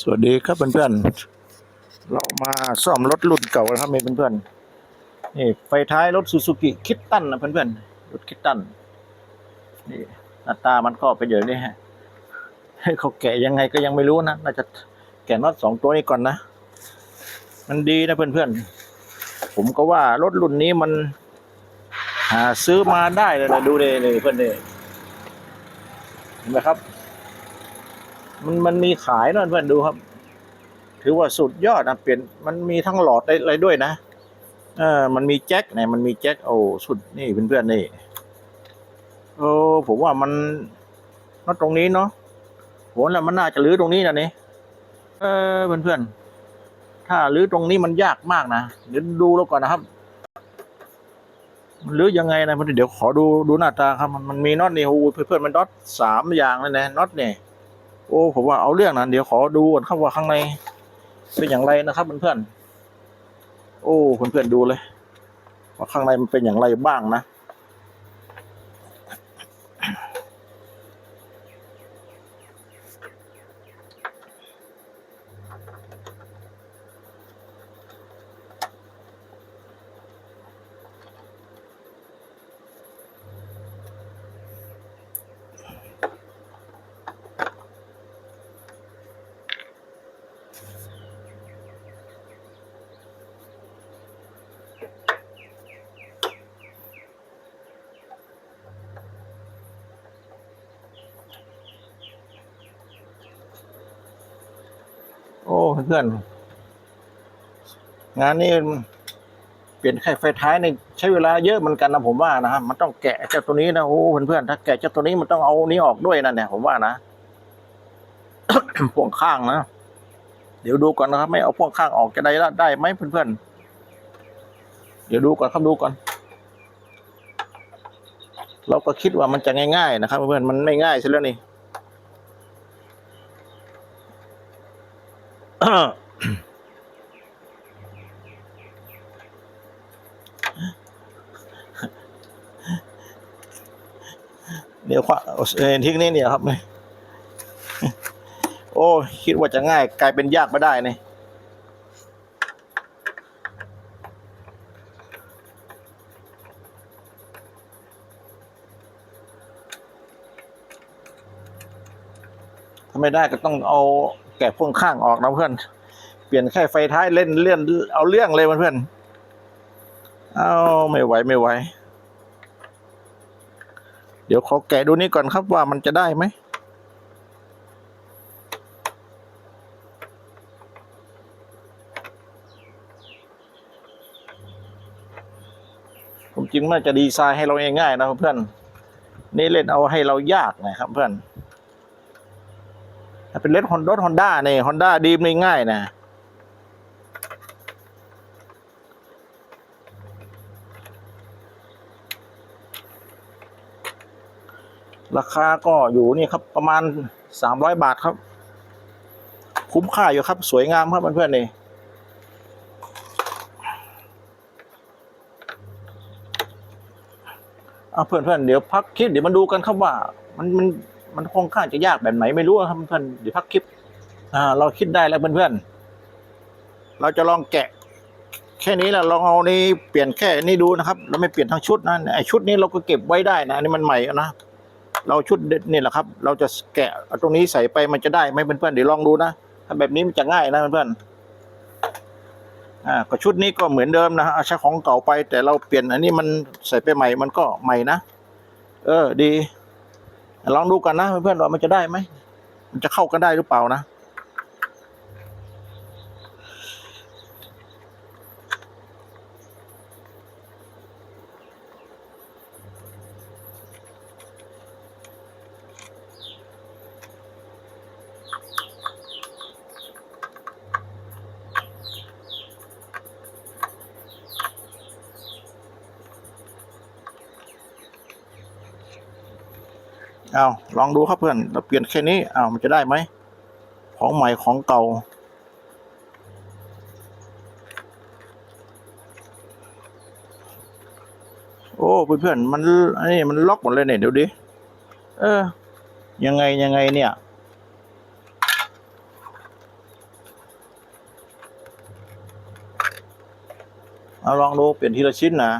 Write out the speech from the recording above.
สวัสดีครับเพื่อนๆ เรามาซ่อมรถรุ่นเก่านะครับเพื่อนๆ นี่ไฟท้ายรถซูซูกิคิดตันนะเพื่อนๆ รถคิดตัน นี่หน้าตามันก็เป็นอย่างนี้ฮะให้เขาแกะยังไงก็ยังไม่รู้นะ น่าจะแกะน็อตสองตัวนี้ก่อนนะ มันดีนะเพื่อนๆ ผมก็ว่ารถรุ่นนี้มันหาซื้อมาได้เลยนะดูเลยเลยเพื่อนเลยเห็นไหมครับ มันมันมีขายนะเพื่อนดูครับ ถือว่าสุดยอดนะเปลี่ยนมันมีทั้งหลอดอะไรด้วยนะเออมันมีแจ็คเนี่ยมันมีแจ็คโอ้สุดนี่เพื่อนๆนี่โอ้ผมว่ามันน็อตตรงนี้เนาะผมว่ามันน่าจะรื้อตรงนี้นะนี่เออเพื่อนๆถ้ารื้อตรงนี้มันยากมากนะเดี๋ยวดูแล้วก่อนนะครับมันรื้อยังไงนะเพื่อนเดี๋ยวขอดูดูหน้าตาครับ มันมันมีน็อตนี่โอ้โหเพื่อนๆมันน็อตสามอย่างเลยนะน็อตเนี่ย โอ้ผมว่าเอาเรื่องนะเดี๋ยวขอดูก่อนครับว่าข้างในเป็นอย่างไรนะครับเพื่อนๆโอ้เพื่อนๆดูเลย ว่าข้างในมันเป็นอย่างไรบ้างนะ เพื่อนงานนี้เปลี่ยนไข่ไฟท้ายในใช้เวลาเยอะเหมือนกันนะผมว่านะครับมันต้องแกะเจ้าตัวนี้นะโอ้เพื่อนๆถ้าแกะเจ้าตัวนี้มันต้องเอานี้ออกด้วยนะเนี่ยผมว่านะพ่วงข้างนะเดี๋ยวดูก่อนนะครับ ไม่เอาพ่วงข้างออกจะได้ได้ไหมเพื่อนๆเดี๋ยวดูก่อนครับดูก่อน เราก็คิดว่ามันจะง่ายๆนะครับเพื่อนๆมันไม่ง่ายใช่แล้วนี่ เดี๋ยวขวาเอ่อทิ้งนี่เนี่ยครับโอ้คิดว่าจะง่าย กลายเป็นยากมาได้นี่ถ้าไม่ได้ก็ต้องเอา แกะพ่วงข้างออกนะเพื่อน เปลี่ยนแค่ไฟท้ายเล่นเลื่อนเอาเรื่องเลยเพื่อนเอาไม่ไหวไม่ไหว เดี๋ยวขอแกะดูนี่ก่อนครับว่ามันจะได้ไหมผมจริงน่าจะดีไซน์ให้เราง่ายๆนะเพื่อน นี่เล่นเอาให้เรายากนะครับเพื่อน เป็นรถฮอนด้ฮอนด้าเนี่ยฮอนด้าดีมนี่ง่ายนะราคาก็อยู่นี่ครับประมาณสามร้อยบาทครับ คุ้มค่าอยู่ครับ สวยงามครับเพื่อนๆนี่เอาเพื่อนๆเดี๋ยวพักคลิปเดี๋ยวมาดูกันครับว่า มันมัน มันคงค่อนข้างจะยากแบบไหนไม่รู้ครับเพื่อนเดี๋ยวพักคลิปอ่าเราคิดได้แล้วเพื่อนๆเราจะลองแกะ แค่นี้แหละลองเอานี่เปลี่ยนแค่นี้ดูนะครับ เราไม่เปลี่ยนทั้งชุดนะไอชุดนี้เราก็เก็บไว้ได้นะอันนี้มันใหม่นะเราชุดเด็ดนี่แหละครับ เราจะแกะเอาตรงนี้ใส่ไปมันจะได้ไหมเพื่อนๆเดี๋ยวลองดูนะถ้าแบบนี้มันจะง่ายนะเพื่อนๆอ่าก็ชุดนี้ก็เหมือนเดิมนะฮะเอาใช้ของเก่าไป แต่เราเปลี่ยนอันนี้มันใส่ไปใหม่มันก็ใหม่นะเออดี ลองดูกันนะเพื่อนๆว่ามันจะได้ไหมมันจะเข้ากันได้หรือเปล่านะ เอาลองดูครับเพื่อนเราเปลี่ยนแค่นี้เอามันจะได้ไหม ของใหม่ของเก่า โอ้เพื่อนๆมันอันนี้มันล็อกหมดเลยเนี่ยเดี๋ยวดิ เออ ยังไงยังไงเนี่ยเอาลองดูเปลี่ยนทีละชิ้นนะ